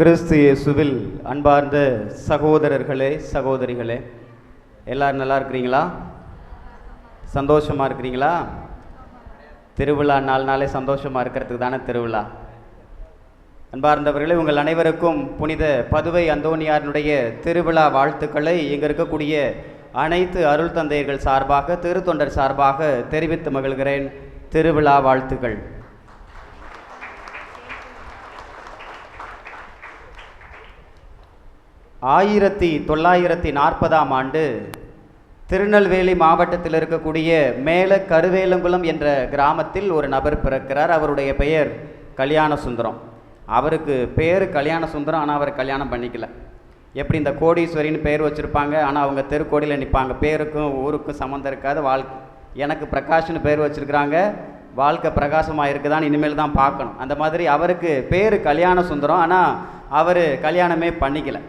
கிறிஸ்து இயேசுவில் அன்பார்ந்த சகோதரர்களே சகோதரிகளே எல்லாரும் நல்லா இருக்கிறீங்களா? சந்தோஷமாக இருக்கிறீங்களா? திருவிழா நாலு நாளே சந்தோஷமாக இருக்கிறதுக்கு தானே திருவிழா? அன்பார்ந்தவர்களே உங்கள் அனைவருக்கும் புனித பதுவை அந்தோனியாரினுடைய திருவிழா வாழ்த்துக்களை இங்கே இருக்கக்கூடிய அனைத்து அருள் தந்தையர்கள் சார்பாக திருத்தொண்டர் சார்பாக தெரிவித்து மகிழ்கிறேன். திருவிழா வாழ்த்துக்கள். ஆயிரத்தி தொள்ளாயிரத்தி நாற்பதாம் ஆண்டு திருநெல்வேலி மாவட்டத்தில் இருக்கக்கூடிய மேல கருவேலங்குளம் என்ற கிராமத்தில் ஒரு நபர் பிறக்கிறார். அவருடைய பெயர் கல்யாண சுந்தரம் அவருக்கு பேர் கல்யாண சுந்தரம் ஆனால் அவர் கல்யாணம் பண்ணிக்கல. எப்படி இந்த கோடீஸ்வரின்னு பேர் வச்சுருப்பாங்க ஆனால் அவங்க தெருக்கோடியில் நிற்பாங்க பேருக்கும் ஊருக்கும் சம்மந்தம் இருக்காது வாழ்க்கை எனக்கு பிரகாஷ்னு பேர் வச்சுருக்கிறாங்க. வாழ்க்கை பிரகாசமாக இருக்குதான்னு இனிமேல் தான் பார்க்கணும். அந்த மாதிரி அவருக்கு பேர் கல்யாண சுந்தரம் ஆனால் அவர் கல்யாணமே பண்ணிக்கலை.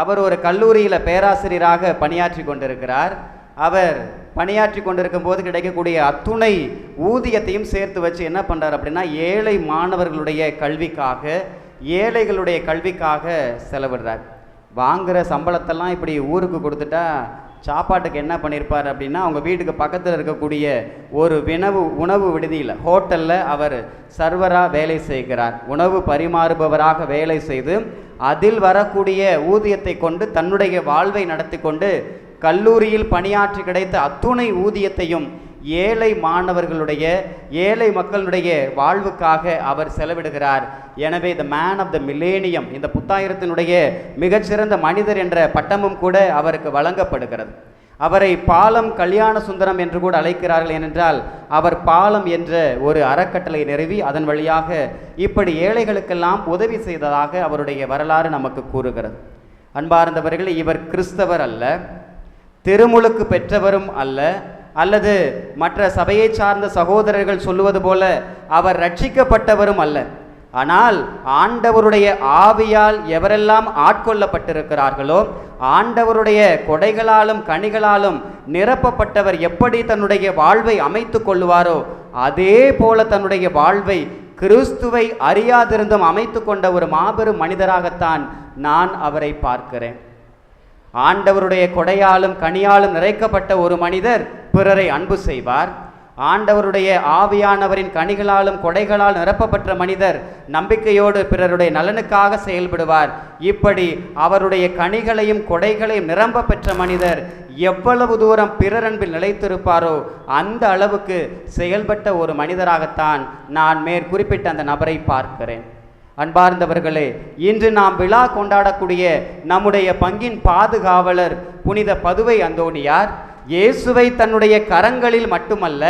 அவர் ஒரு கல்லூரியில் பேராசிரியராக பணியாற்றி கொண்டிருக்கிறார். அவர் பணியாற்றி கொண்டிருக்கும் போது கிடைக்கக்கூடிய அத்துணை ஊதியத்தையும் சேர்த்து வச்சு என்ன பண்ணுறார் அப்படின்னா ஏழை மாணவர்களுடைய கல்விக்காக ஏழைகளுடைய கல்விக்காக செலவிடுறார். வாங்குகிற சம்பளத்தெல்லாம் இப்படி ஊருக்கு கொடுத்துட்டா சாப்பாட்டுக்கு என்ன பண்ணியிருப்பார் அப்படின்னா அவங்க வீட்டுக்கு பக்கத்தில் இருக்கக்கூடிய ஒரு வினவு உணவு விடுதியில் ஹோட்டலில் அவர் சர்வராக வேலை செய்கிறார். உணவு பரிமாறுபவராக வேலை செய்து அதில் வரக்கூடிய ஊதியத்தை கொண்டு தன்னுடைய வாழ்வை நடத்தி கொண்டு கல்லூரியில் பணியாற்றி கிடைத்த அத்துணை ஊதியத்தையும் ஏழை மாணவர்களுடைய ஏழை மக்களுடைய வாழ்வுக்காக அவர் செலவிடுகிறார். எனவே the man of the millennium இந்த புத்தாயிரத்தினுடைய மிகச்சிறந்த மனிதர் என்ற பட்டமும் கூட அவருக்கு வழங்கப்படுகிறது. அவரை பாலம் கல்யாண சுந்தரம் என்று கூட அழைக்கிறார்கள். ஏனென்றால் அவர் பாலம் என்ற ஒரு அறக்கட்டளை நிறுவி அதன் வழியாக இப்படி ஏழைகளுக்கெல்லாம் உதவி செய்ததாக அவருடைய வரலாறு நமக்கு கூறுகிறது. அன்பார்ந்தவர்கள் இவர் கிறிஸ்தவர் அல்ல திருமுழுக்கு பெற்றவரும் அல்ல அல்லது மற்ற சபையை சார்ந்த சகோதரர்கள் சொல்லுவது போல அவர் ரட்சிக்கப்பட்டவரும் அல்ல. ஆனால் ஆண்டவருடைய ஆவியால் எவரெல்லாம் ஆட்கொள்ளப்பட்டிருக்கிறார்களோ ஆண்டவருடைய கொடைகளாலும் கனிகளாலும் நிரப்பப்பட்டவர் எப்படி தன்னுடைய வாழ்வை அமைத்து கொள்ளுவாரோ அதே போல தன்னுடைய வாழ்வை கிறிஸ்துவை அறியாதிருந்தும் அமைத்து கொண்ட ஒரு மாபெரும் மனிதராகத்தான் நான் அவரை பார்க்கிறேன். ஆண்டவருடைய கொடையாலும் கனியாலும் நிறைக்கப்பட்ட ஒரு மனிதர் பிறரை அன்பு செய்வார். ஆண்டவருடைய ஆவியானவரின் கனிகளாலும் கொடைகளால் நிரப்பப்பட்ட மனிதர் நம்பிக்கையோடு பிறருடைய நலனுக்காக செயல்படுவார். இப்படி அவருடைய கனிகளையும் கொடைகளையும் நிரம்ப பெற்ற மனிதர் எவ்வளவு தூரம் பிறரன்பில் நிலைத்திருப்பாரோ அந்த அளவுக்கு செயல்பட்ட ஒரு மனிதராகத்தான் நான் மேற்குறிப்பிட்ட அந்த நபரை பார்க்கிறேன். அன்பார்ந்தவர்களே இன்று நாம் விழா கொண்டாடக்கூடிய நம்முடைய பங்கின் பாதுகாவலர் புனித பதுவை அந்தோணியார் இயேசுவை தன்னுடைய கரங்களில் மட்டுமல்ல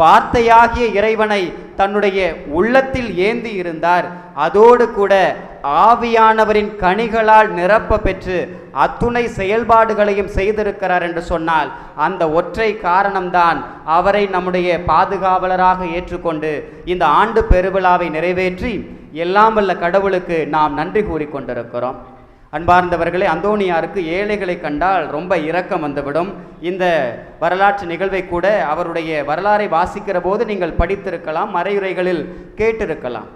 வார்த்தையாகிய இறைவனை தன்னுடைய உள்ளத்தில் ஏந்தி இருந்தார். அதோடு கூட ஆவியானவரின் கனிகளால் நிரப்ப பெற்று அத்துணை செயல்பாடுகளையும் செய்திருக்கிறார் என்று சொன்னால் அந்த ஒற்றை காரணம்தான் அவரை நம்முடைய பாதுகாவலராக ஏற்றுக்கொண்டு இந்த ஆண்டு பெருவிழாவை நிறைவேற்றி எல்லாம் வல்ல கடவுளுக்கு நாம் நன்றி கூறிக்கொண்டிருக்கிறோம். அன்பார்ந்தவர்களே அந்தோனியாருக்கு ஏழைகளை கண்டால் ரொம்ப இரக்கம் வந்துவிடும். இந்த வரலாற்று நிகழ்வை கூட அவருடைய வரலாறை வாசிக்கிற போது நீங்கள் படித்திருக்கலாம் மறையுரைகளில் கேட்டிருக்கலாம்.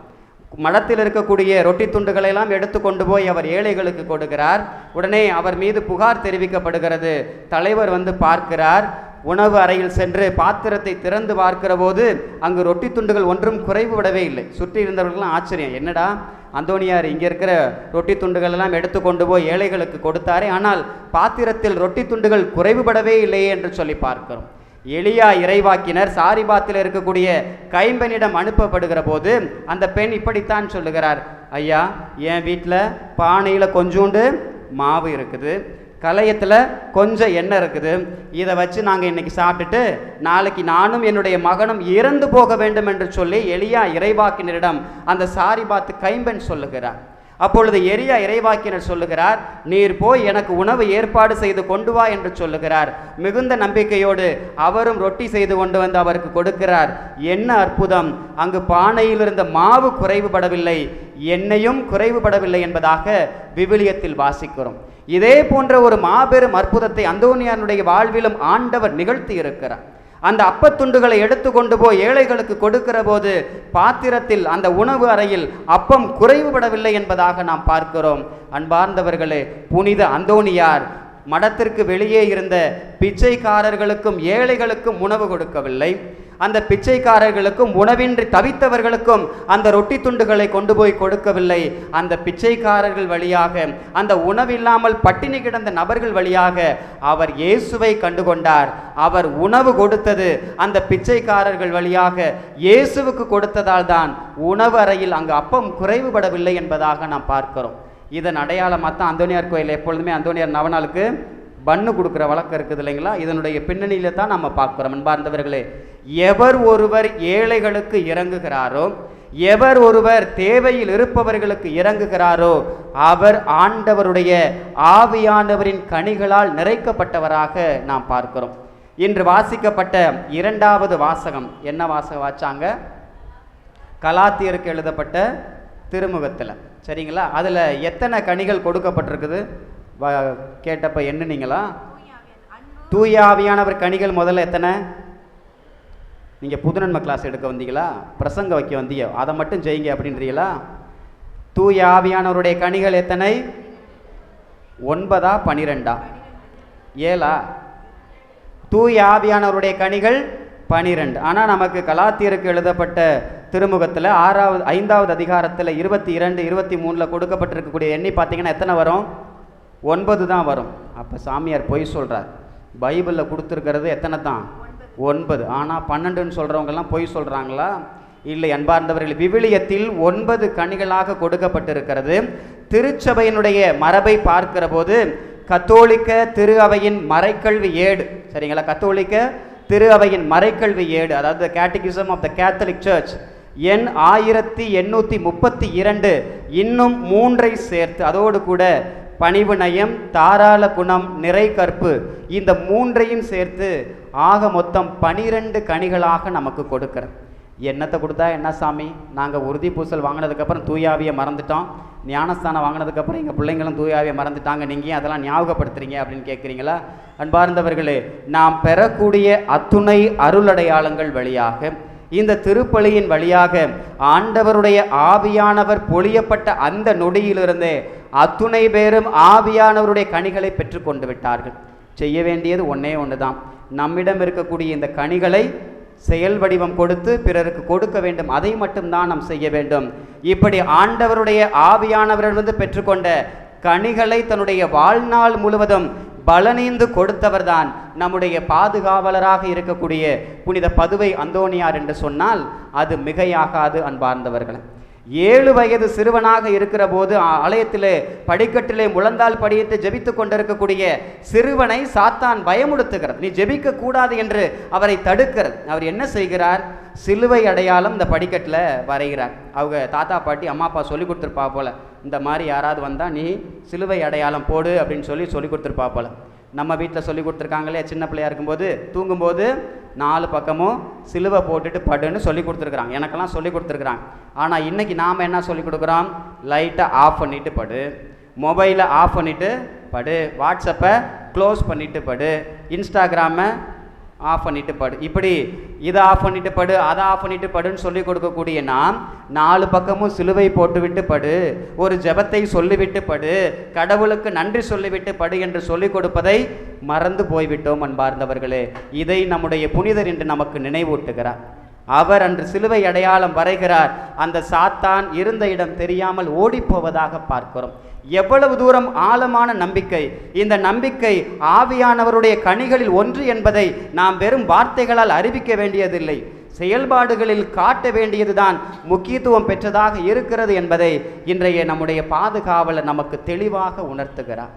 மடத்தில் இருக்கக்கூடிய ரொட்டி துண்டுகளையெல்லாம் எடுத்து கொண்டு போய் அவர் ஏழைகளுக்கு கொடுக்கிறார். உடனே அவர் மீது புகார் தெரிவிக்கப்படுகிறது. தலைவர் வந்து பார்க்கிறார். உணவு அறையில் சென்று பாத்திரத்தை திறந்து பார்க்கிற போது அங்கு ரொட்டி துண்டுகள் ஒன்றும் குறைவு விடவே இல்லை. சுற்றி இருந்தவர்கள்லாம் ஆச்சரியம். என்னடா? அந்தோனியார் இங்கே இருக்கிற ரொட்டி துண்டுகள் எல்லாம் எடுத்து கொண்டு போய் ஏழைகளுக்கு கொடுத்தாரே ஆனால் பாத்திரத்தில் ரொட்டி துண்டுகள் குறைவுபடவே இல்லையே என்று சொல்லி பார்க்கிறோம். எளியா இறைவாக்கினர் சாரிபாத்தில் இருக்கக்கூடிய கைம்பெண்ணிடம் அனுப்பப்படுகிற போது அந்த பெண் இப்படித்தான் சொல்லுகிறார் ஐயா என் வீட்டில் பானையில் கொஞ்சோண்டு மாவு இருக்குது கலையத்தில் கொஞ்சம் எண்ணெய் இருக்குது. இதை வச்சு நாங்கள் இன்றைக்கி சாப்பிட்டுட்டு நாளைக்கு நானும் என்னுடைய மகனும் இறந்து போக வேண்டும் என்று சொல்லி எளியா இறைவாக்கினரிடம் அந்த சாரி பார்த்து கைம்பெண் சொல்லுகிறார். அப்பொழுது எரியா இறைவாக்கினர் சொல்லுகிறார் நீர் போய் எனக்கு உணவு ஏற்பாடு செய்து கொண்டு வா என்று சொல்லுகிறார். மிகுந்த நம்பிக்கையோடு அவரும் ரொட்டி செய்து கொண்டு வந்து அவருக்கு கொடுக்கிறார். என்ன அற்புதம்! அங்கு பானையில் இருந்த மாவு குறைவுபடவில்லை. எண்ணெயும் குறைவுபடவில்லை என்பதாக விவிலியத்தில் வாசிக்கிறோம். இதே போன்ற ஒரு மாபெரும் அற்புதத்தை அந்தோனியாருடைய வாழ்விலும் ஆண்டவர் நிகழ்த்தி இருக்கிறார். அந்த அப்பத்துண்டுகளை எடுத்து கொண்டு போய் ஏழைகளுக்கு கொடுக்கிற போது பாத்திரத்தில் அந்த உணவு அறையில் அப்பம் குறைவுபடவில்லை என்பதாக நாம் பார்க்கிறோம். அன்பார்ந்தவர்களே புனித அந்தோனியார் மடத்திற்கு வெளியே இருந்த பிச்சைக்காரர்களுக்கும் ஏழைகளுக்கும் உணவு கொடுக்கவில்லை. அந்த பிச்சைக்காரர்களுக்கும் உணவின்றி தவித்தவர்களுக்கும் அந்த ரொட்டி துண்டுகளை கொண்டு போய் கொடுக்கவில்லை. அந்த பிச்சைக்காரர்கள் வழியாக அந்த உணவில்லாமல் பட்டினி கிடந்த நபர்கள் வழியாக அவர் இயேசுவை கண்டுகொண்டார். அவர் உணவு கொடுத்தது அந்த பிச்சைக்காரர்கள் வழியாக இயேசுவுக்கு கொடுத்ததால் தான் உணவு அறையில் அங்கு அப்பம் குறைவுபடவில்லை என்பதாக நாம் பார்க்கிறோம். இதன் அடையாளமாக தான் அந்தோனியார் கோயில் எப்பொழுதுமே அந்தோனியார் நவநாளுக்கு பன்னு கொடுக்குற வழக்கம் இருக்குது இல்லைங்களா? இதனுடைய பின்னணியில் தான் நம்ம பார்க்குறோம். அன்பார்ந்தவர்களே எவர் ஒருவர் ஏழைகளுக்கு இறங்குகிறாரோ எவர் ஒருவர் தேவையில் இருப்பவர்களுக்கு இறங்குகிறாரோ அவர் ஆண்டவருடைய ஆவியானவரின் கனிகளால் நிறைக்கப்பட்டவராக நாம் பார்க்கிறோம். இன்று வாசிக்கப்பட்ட இரண்டாவது வாசகம். என்ன வாசகம் வாச்சாங்க கலாத்தியருக்கு எழுதப்பட்ட திருமுகத்தில். சரிங்களா? அதில் எத்தனை கனிகள் கொடுக்கப்பட்டிருக்குது? கேட்டப்ப எண்ணுனீங்களா தூய ஆவியானவர் கனிகள் முதல்ல எத்தனை? நீங்கள் புதுநன்மை கிளாஸ் எடுக்க வந்தீங்களா? பிரசங்க வைக்க வந்தீங்க. அதை மட்டும் செய்யுங்க அப்படின்றீங்களா? தூய ஆவியானவருடைய கனிகள் எத்தனை? ஒன்பதா பனிரெண்டா? ஏழா? தூய ஆவியானவருடைய கனிகள் பனிரெண்டு. ஆனால் நமக்கு கலாத்தியருக்கு எழுதப்பட்ட திருமுகத்தில் ஆறாவது ஐந்தாவது அதிகாரத்தில் இருபத்தி இரண்டு இருபத்தி மூணில் கொடுக்கப்பட்டிருக்கக்கூடிய எண்ணி பார்த்தீங்கன்னா எத்தனை வரும்? ஒன்பது தான் வரும். அப்போ சாமியார் பொய் சொல்கிறார் பைபிளில் கொடுத்துருக்கிறது எத்தனை தான்? ஒன்பது. ஆனால் பன்னெண்டுன்னு சொல்கிறவங்கெல்லாம் பொய் சொல்கிறாங்களா இல்லை அன்பார்ந்தவர்கள் விவிலியத்தில் ஒன்பது கனிகளாக கொடுக்கப்பட்டிருக்கிறது. திருச்சபையினுடைய மரபை பார்க்கிற போது கத்தோலிக்க திரு அவையின் மறைக்கல்வி ஏடு. சரிங்களா? கத்தோலிக்க திரு அவையின் மறைக்கல்வி ஏடு அதாவது catechism of the Catholic Church எண் ஆயிரத்தி எண்ணூற்றி முப்பத்தி இரண்டு. இன்னும் மூன்றை சேர்த்து அதோடு கூட பணிவு நயம் தாராள குணம் நிறை கற்பு இந்த மூன்றையும் சேர்த்து ஆக மொத்தம் பனிரெண்டு கனிகளாக நமக்கு கொடுக்கிறது. என்னத்தை கொடுத்தா என்ன சாமி? நாங்கள் உறுதி பூசல் வாங்கினதுக்கப்புறம் தூயாவியை மறந்துட்டோம். ஞானஸ்தானம் வாங்கினதுக்கப்புறம் எங்கள் பிள்ளைங்களும் தூயாவியை மறந்துட்டாங்க. நீங்கள் அதெல்லாம் ஞாபகப்படுத்துறீங்க அப்படின்னு கேட்குறீங்களா அன்பார்ந்தவர்களே நாம் பெறக்கூடிய அத்துணை அருளடையாளங்கள் வழியாக இந்த திருப்பலியின் வழியாக ஆண்டவருடைய ஆவியானவர் பொழியப்பட்ட அந்த நொடியிலிருந்தே அத்துணை பேரும் ஆவியானவருடைய கனிகளை பெற்றுக்கொண்டு விட்டார்கள். செய்ய வேண்டியது ஒன்றே ஒன்று தான் நம்மிடம் இருக்கக்கூடிய இந்த கனிகளை செயல் வடிவம் கொடுத்து பிறருக்கு கொடுக்க வேண்டும். அதை மட்டும்தான் நாம் செய்ய வேண்டும். இப்படி ஆண்டவருடைய ஆவியானவரிடமிருந்து பெற்றுக்கொண்ட கனிகளை தன்னுடைய வாழ்நாள் முழுவதும் பலனீந்து கொடுத்தவர்தான் நம்முடைய பாதுகாவலராக இருக்கக்கூடிய புனித பதுவை அந்தோணியார் என்று சொன்னால் அது மிகையாகாது அன்பார்ந்தவர்களை. ஏழு வயது சிறுவனாக இருக்கிற போது ஆலயத்திலே படிக்கட்டிலே முழந்தால் படியிட்டு ஜெபித்து கொண்டிருக்கக்கூடிய சிறுவனை சாத்தான் பயமுடுத்துகிறது நீ ஜெபிக்க கூடாது என்று அவரை தடுக்கிறது. அவர் என்ன செய்கிறார்? சிலுவை அடையாளம் இந்த படிக்கட்டில் வரைகிறார். அவங்க தாத்தா பாட்டி அம்மா அப்பா சொல்லி கொடுத்துருப்பா போல. இந்த மாதிரி யாராவது வந்தால் நீ சிலுவை அடையாளம் போடு அப்படின்னு சொல்லி சொல்லி கொடுத்துருப்பா போல. நம்ம வீட்டில் சொல்லி கொடுத்துருக்காங்களே சின்ன பிள்ளையா இருக்கும்போது தூங்கும்போது நாலு பக்கமும் சிலுவை போட்டுட்டு படுன்னு சொல்லி கொடுத்துருக்குறாங்க. எனக்கெல்லாம் சொல்லி கொடுத்துருக்குறாங்க. ஆனால் இன்றைக்கி நாம் என்ன சொல்லி கொடுக்குறோம்? லைட்டை ஆஃப் பண்ணிவிட்டு படு. மொபைலை ஆஃப் பண்ணிவிட்டு படு. வாட்ஸ்அப்பை க்ளோஸ் பண்ணிவிட்டு படு. இன்ஸ்டாகிராமை ஆஃப் பண்ணிட்டு படு. இப்படி இதை ஆஃப் பண்ணிட்டு படு அதை ஆஃப் பண்ணிட்டு படுன்னு சொல்லி கொடுக்கக்கூடிய நாம் நாலு பக்கமும் சிலுவை போட்டுவிட்டு படு. ஒரு ஜெபத்தை சொல்லிவிட்டு படு. கடவுளுக்கு நன்றி சொல்லிவிட்டு படு என்று சொல்லிக் கொடுப்பதை மறந்து போய்விட்டோம் அன்பார்ந்தவர்களே. இதை நம்முடைய புனிதர் என்று நமக்கு நினைவூட்டுகிறார். அவர் அன்று சிலுவை அடையாளம் வரைகிறார். அந்த சாத்தான் இருந்த இடம் தெரியாமல் ஓடிப்போவதாக பார்க்கிறோம். எவ்வளவு தூரம் ஆழமான நம்பிக்கை இந்த நம்பிக்கை ஆவியானவருடைய கனிகளில் ஒன்று என்பதை நாம் வெறும் வார்த்தைகளால் அறிவிக்க வேண்டியதில்லை. செயல்பாடுகளில் காட்ட வேண்டியதுதான் முக்கியத்துவம் பெற்றதாக இருக்கிறது என்பதை இன்றைய நம்முடைய பாதுகாவலர் நமக்கு தெளிவாக உணர்த்துகிறார்.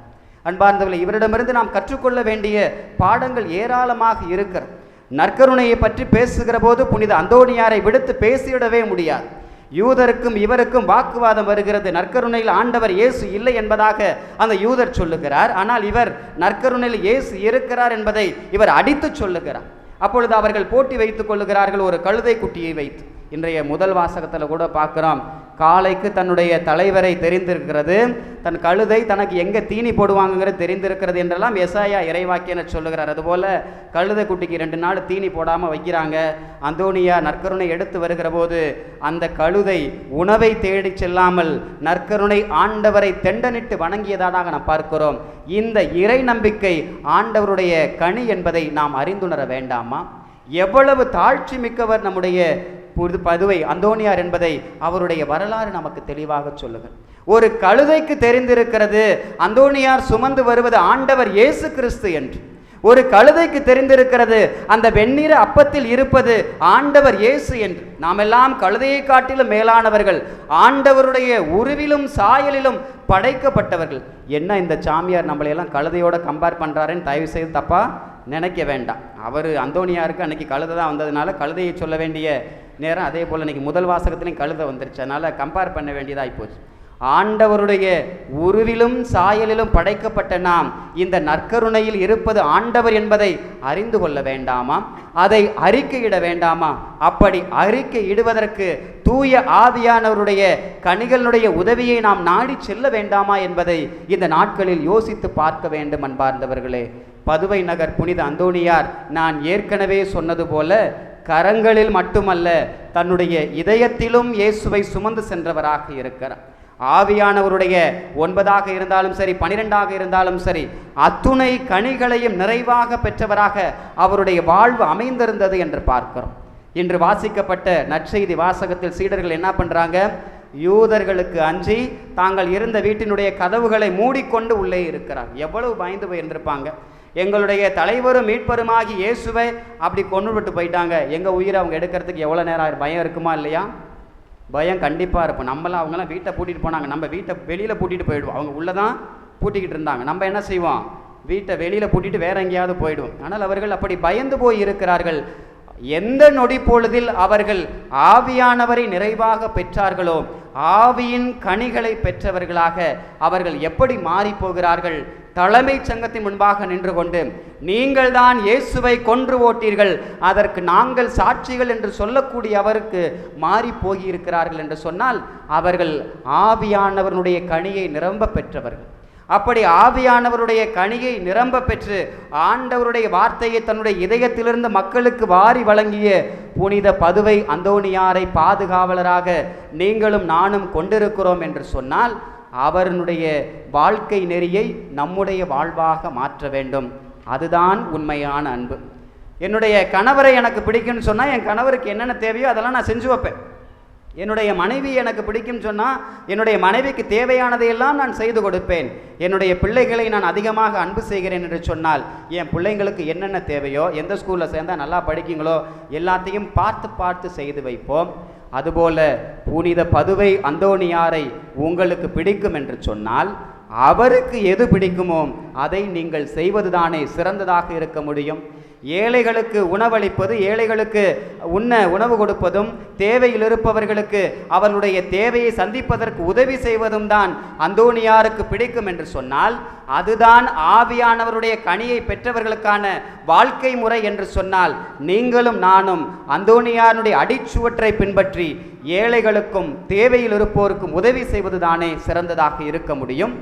அன்பார்ந்தவர்கள் இவரிடமிருந்து நாம் கற்றுக்கொள்ள வேண்டிய பாடங்கள் ஏராளமாக இருக்கிறது நற்கருணையை பற்றி பேசுகிற போது புனித அந்தோணியாரை விடுத்து பேசிவிடவே முடியாது. யூதருக்கும் இவருக்கும் வாக்குவாதம் வருகிறது. நற்கருணையில் ஆண்டவர் இயேசு இல்லை என்பதாக அந்த யூதர் சொல்லுகிறார். ஆனால் இவர் நற்கருணையில் இயேசு இருக்கிறார் என்பதை இவர் அடித்து சொல்லுகிறார். அப்பொழுது அவர்கள் போட்டி வைத்துக் கொள்ளுகிறார்கள். ஒரு கழுதை குட்டியை வைத்து. இன்றைய முதல் வாசகத்தில் கூட பார்க்குறோம். காளைக்கு தன்னுடைய தலைவரை தெரிந்திருக்கிறது. தன் கழுதை தனக்கு எங்கே தீனி போடுவாங்கங்கிறது தெரிந்திருக்கிறது என்றெல்லாம் எசாயா இறைவாக்கியனை சொல்லுகிறார். அதுபோல் கழுதை குட்டிக்கு ரெண்டு நாள் தீனி போடாமல் வைக்கிறாங்க. அந்தோனியா நற்கருணை எடுத்து வருகிற போது அந்த கழுதை உணவை தேடி செல்லாமல் நற்கருணை ஆண்டவரை தெண்டனிட்டு வணங்கியதாக நாம் பார்க்கிறோம். இந்த இறை நம்பிக்கை ஆண்டவருடைய கனி என்பதை நாம் அறிந்துணர வேண்டாமா? எவ்வளவு தாழ்ச்சி மிக்கவர் நம்முடைய புது பதுவை அந்தோனியார் என்பதை அவருடைய வரலாறு நமக்கு தெளிவாக சொல்லுங்கள் ஒரு கழுதைக்கு தெரிந்திருக்கிறது அந்தோனியார் சுமந்து வருவது ஆண்டவர் இயேசு கிறிஸ்து என்று. ஒரு கழுதைக்கு தெரிந்திருக்கிறது அந்த வெண்ணிற அப்பத்தில் இருப்பது ஆண்டவர் இயேசு என்று. நாம் எல்லாம் கழுதையை காட்டிலும் மேலானவர்கள் ஆண்டவருடைய உருவிலும் சாயலிலும் படைக்கப்பட்டவர்கள். என்ன இந்த சாமியார் நம்மளையெல்லாம் கழுதையோட கம்பேர் பண்ணுறாருன்னு தயவு செய்து தப்பா? நினைக்க வேண்டாம். அவர் அந்தோனியாருக்கு அன்னைக்கு கழுதை தான் வந்ததுனால கழுதையை சொல்ல வேண்டிய நேரம் அதே போல் இன்றைக்கி முதல் வாசகத்துலேயும் கழுதை வந்துருச்சு. அதனால் கம்பேர் பண்ண வேண்டியதாக போச்சு. ஆண்டவருடைய உருவிலும் சாயலிலும் படைக்கப்பட்ட நாம் இந்த நற்கருணையில் இருப்பது ஆண்டவர் என்பதை அறிந்து கொள்ள வேண்டாமா? அதை அறிக்கையிட வேண்டாமா? அப்படி அறிக்கையிடுவதற்கு தூய ஆவியானவருடைய கணிகளுடைய உதவியை நாம் நாடி செல்ல வேண்டாமா என்பதை இந்த நாட்களில் யோசித்து பார்க்க வேண்டும் அன்பார்ந்தவர்களே. பதுவை நகர் புனித அந்தோணியார் நான் ஏற்கனவே சொன்னது போல கரங்களில் மட்டுமல்ல தன்னுடைய இதயத்திலும் இயேசுவை சுமந்து சென்றவராக இருக்கிறார். ஆவியானவருடைய ஒன்பதாக இருந்தாலும் சரி பனிரெண்டாக இருந்தாலும் சரி அத்துணை கனிகளையும் நிறைவாக பெற்றவராக அவருடைய வாழ்வு அமைந்திருந்தது என்று பார்க்கிறோம். இன்று வாசிக்கப்பட்ட நற்செய்தி வாசகத்தில் சீடர்கள் என்ன பண்ணுறாங்க யூதர்களுக்கு அஞ்சி தாங்கள் இருந்த வீட்டினுடைய கதவுகளை மூடிக்கொண்டு உள்ளே இருக்கிறார். எவ்வளவு பயந்து போயிருந்திருப்பாங்க. எங்களுடைய தலைவரும் மீட்பருமாகி இயேசுவை அப்படி கொண்டு விட்டு போயிட்டாங்க. எங்கள் உயிரை அவங்க எடுக்கிறதுக்கு எவ்வளோ நேரம் பயம் இருக்குமா இல்லையா? பயம் கண்டிப்பாக இருக்கும். நம்மளாம் அவங்களாம் வீட்டை பூட்டிகிட்டு போனாங்க. நம்ம வீட்டை வெளியில் பூட்டிகிட்டு போயிடுவோம். அவங்க உள்ளே தான் பூட்டிக்கிட்டு இருந்தாங்க. நம்ம என்ன செய்வோம்? வீட்டை வெளியில் பூட்டிட்டு வேற எங்கேயாவது போயிடுவோம். ஆனால் அவர்கள் அப்படி பயந்து போய் இருக்கிறார்கள். எந்த நொடி பொழுதில் அவர்கள் ஆவியானவரை நிறைவாக பெற்றார்களோ ஆவியின் கனிகளை பெற்றவர்களாக அவர்கள் எப்படி மாறிப்போகிறார்கள் தலைமைச் சங்கத்தின் முன்பாக நின்று கொண்டு நீங்கள் தான் இயேசுவை கொன்று ஓட்டீர்கள். அதற்கு நாங்கள் சாட்சிகள் என்று சொல்லக்கூடிய அவருக்கு மாறி போகியிருக்கிறார்கள் என்று சொன்னால் அவர்கள் ஆவியானவருடைய கனியை நிரம்ப பெற்றவர்கள். அப்படி ஆவியானவருடைய கனியை நிரம்ப பெற்று ஆண்டவருடைய வார்த்தையை தன்னுடைய இதயத்திலிருந்து மக்களுக்கு வாரி வழங்கிய புனித பதுவை அந்தோணியாரை பாதுகாவலராக நீங்களும் நானும் கொண்டிருக்கிறோம் என்று சொன்னால் அவருடைய வாழ்க்கை நெறியை நம்முடைய வாழ்வாக மாற்ற வேண்டும். அதுதான் உண்மையான அன்பு. என்னுடைய கணவரை எனக்கு பிடிக்கும்னு சொன்னால் என் கணவருக்கு என்னென்ன தேவையோ அதெல்லாம் நான் செஞ்சு வைப்பேன். என்னுடைய மனைவி எனக்கு பிடிக்கும்னு சொன்னால் என்னுடைய மனைவிக்கு தேவையானதையெல்லாம் நான் செய்து கொடுப்பேன். என்னுடைய பிள்ளைகளை நான் அதிகமாக அன்பு செய்கிறேன் என்று சொன்னால் என் பிள்ளைங்களுக்கு என்னென்ன தேவையோ எந்த ஸ்கூலில் சேர்ந்தால் நல்லா படிக்குங்களோ எல்லாத்தையும் பார்த்து பார்த்து செய்து வைப்போம். அதுபோல புனித பதுவை அந்தோணியாரை உங்களுக்கு பிடிக்கும் என்று சொன்னால் அவருக்கு எது பிடிக்குமோ அதை நீங்கள் செய்வதுதானே சிறந்ததாக இருக்க முடியும். ஏழைகளுக்கு உணவளிப்பது ஏழைகளுக்கு உண்ண உணவு கொடுப்பதும் தேவையில் இருப்பவர்களுக்கு அவர்களுடைய தேவையை சந்திப்பதற்கு உதவி செய்வதும் தான் அந்தோணியாருக்கு பிடிக்கும் என்று சொன்னால் அதுதான் ஆவியானவருடைய கனியை பெற்றவர்களுக்கான வாழ்க்கை முறை என்று சொன்னால் நீங்களும் நானும் அந்தோணியாருடைய அடிச்சுவற்றை பின்பற்றி ஏழைகளுக்கும் தேவையில் இருப்போருக்கும் உதவி செய்வதுதானே சிறந்ததாக இருக்க முடியும்.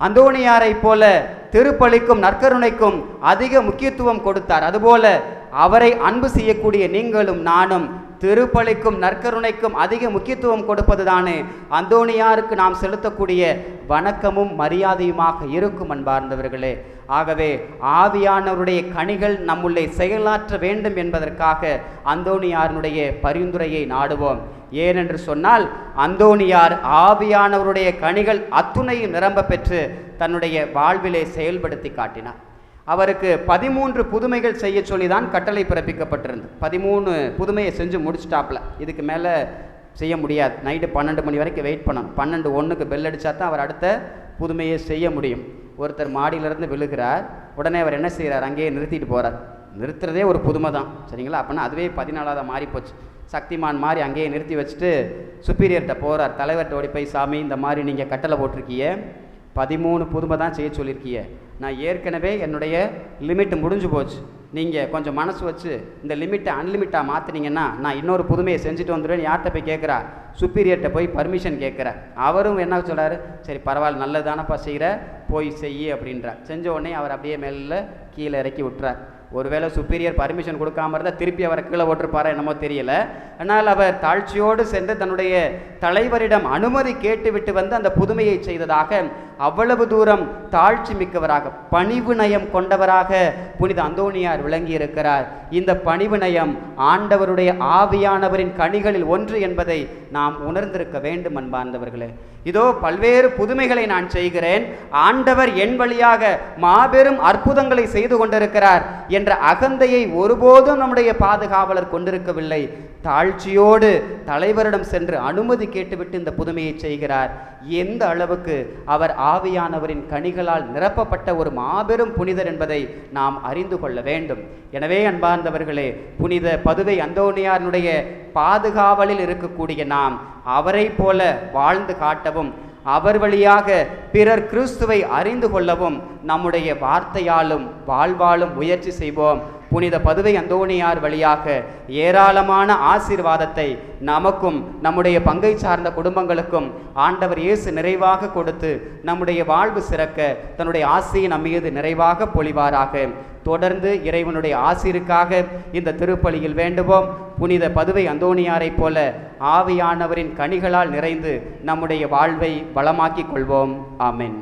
அந்தோணியாரைப் போல திருப்பலிக்கும் நற்கருணைக்கும் அதிக முக்கியத்துவம் கொடுத்தார். அதுபோல அவரை அன்பு செய்யக்கூடிய நீங்களும் நானும் திருப்பலிக்கும் நற்கருணைக்கும் அதிக முக்கியத்துவம் கொடுப்பதுதானே? அந்தோணியாருக்கு நாம் செலுத்தக்கூடிய வணக்கமும் மரியாதையுமாக இருக்கும் அன்பார்ந்தவர்களே. ஆகவே ஆவியானவருடைய கனிகள் நம்முள்ளே செயலாற்ற வேண்டும் என்பதற்காக அந்தோணியாரினுடைய பரிந்துரையை நாடுவோம். ஏனென்று சொன்னால் அந்தோணியார் ஆவியானவருடைய கனிகள் அத்துணையும் நிரம்ப பெற்று தன்னுடைய வாழ்விலே செயல்படுத்தி காட்டினார். அவருக்கு பதிமூன்று புதுமைகள் செய்ய சொல்லி தான் கட்டளை பிறப்பிக்கப்பட்டிருந்தது. பதிமூணு புதுமையை செஞ்சு முடிச்சிட்டாப்ல இதுக்கு மேலே செய்ய முடியாது. நைட்டு பன்னெண்டு மணி வரைக்கும் வெயிட் பண்ணணும். பன்னெண்டு ஒன்றுக்கு பெல் அடித்தா தான் அவர் அடுத்த புதுமையை செய்ய முடியும். ஒருத்தர் மாடியிலேருந்து விழுகிறார். உடனே அவர் என்ன செய்கிறார் அங்கேயே நிறுத்திட்டு போகிறார் நிறுத்துறதே ஒரு புதுமை தான். சரிங்களா? அப்படின்னா அதுவே பதினாலாவது மாறிப்போச்சு. சக்திமான் மாதிரி அங்கேயே நிறுத்தி வச்சுட்டு சுப்பீரியர்கிட்ட போகிறார் தலைவர்கிட்ட ஓடி போய் சாமி இந்த மாதிரி நீங்கள் கட்டளை போட்டிருக்கீங்க. பதிமூணு புதுமை தான் செய்ய சொல்லியிருக்கீங்க நான் ஏற்கனவே என்னுடைய லிமிட் முடிஞ்சு போச்சு. நீங்கள் கொஞ்சம் மனசு வச்சு இந்த லிமிட்டை அன்லிமிட்டாக மாற்றினீங்கன்னா நான் இன்னொரு புதுமையை செஞ்சுட்டு வந்துடுவேன் யார்கிட்ட போய் கேட்குறா? சுப்பீரியர்கிட்ட போய் பர்மிஷன் கேட்குற. அவரும் என்ன சொல்கிறாரு சரி பரவாயில்ல நல்லதானப்பா செய்கிற போய் செய் அப்படின்றார் செஞ்ச உடனே அவர் அப்படியே மேலே கீழே இறக்கி விட்டுறார். ஒருவேளை சுப்பீரியர் பர்மிஷன் கொடுக்காம இருந்தால் திருப்பி அவரை கீழே ஓட்டிருப்பாரா என்னமோ தெரியல. ஆனால் அவர் தாழ்ச்சியோடு சென்று தன்னுடைய தலைவரிடம் அனுமதி கேட்டுவிட்டு வந்து அந்த புதுமையை செய்ததாக அவ்வளவு தூரம் தாழ்ச்சி மிக்கவராக பணிவு நயம் கொண்டவராக புனித அந்தோணியார் விளங்கி இருக்கிறார் இந்த பணிவு நயம் ஆண்டவருடைய ஆவியானவரின் கனிகளில் ஒன்று என்பதை நாம் உணர்ந்திருக்க வேண்டும் அன்பார்ந்தவர்களே. இதோ பல்வேறு புதுமைகளை நான் செய்கிறேன். ஆண்டவர் என் வழியாக மாபெரும் அற்புதங்களை செய்து கொண்டிருக்கிறார் என்ற அகந்தையை ஒருபோதும் நம்முடைய பாதுகாவலர் கொண்டிருக்கவில்லை. தாழ்ச்சியோடு தலைவரிடம் சென்று அனுமதி கேட்டுவிட்டு இந்த புதுமையை செய்கிறார். எந்த அளவுக்கு அவர் ஆவியானவரின் கனிகளால் நிரப்பப்பட்ட ஒரு மாபெரும் புனிதர் என்பதை நாம் அறிந்து கொள்ள வேண்டும். எனவே அன்பார்ந்தவர்களே புனித பதுவை அந்தோனியாரினுடைய பாதுகாவலில் இருக்கக்கூடிய நாம் அவரை போல வாழ்ந்து காட்டவும் அவர் வழியாக பிறர் கிறிஸ்துவை அறிந்து கொள்ளவும் நம்முடைய வார்த்தையாலும் வாழ்வாலும் முயற்சி செய்வோம். புனித பதுவை அந்தோணியார் வழியாக ஏராளமான ஆசீர்வாதத்தை நமக்கும் நம்முடைய பங்கை சார்ந்த குடும்பங்களுக்கும் ஆண்டவர் இயேசு நிறைவாக கொடுத்து நம்முடைய வாழ்வு சிறக்க தன்னுடைய ஆசையை நம் மீது நிறைவாக பொழிவாராக. தொடர்ந்து இறைவனுடைய ஆசிருக்காக இந்த திருப்பலியில் வேண்டுவோம். புனித பதுவை அந்தோணியாரைப் போல ஆவியானவரின் கனிகளால் நிறைந்து நம்முடைய வாழ்வை வளமாக்கிக் கொள்வோம். ஆமென்.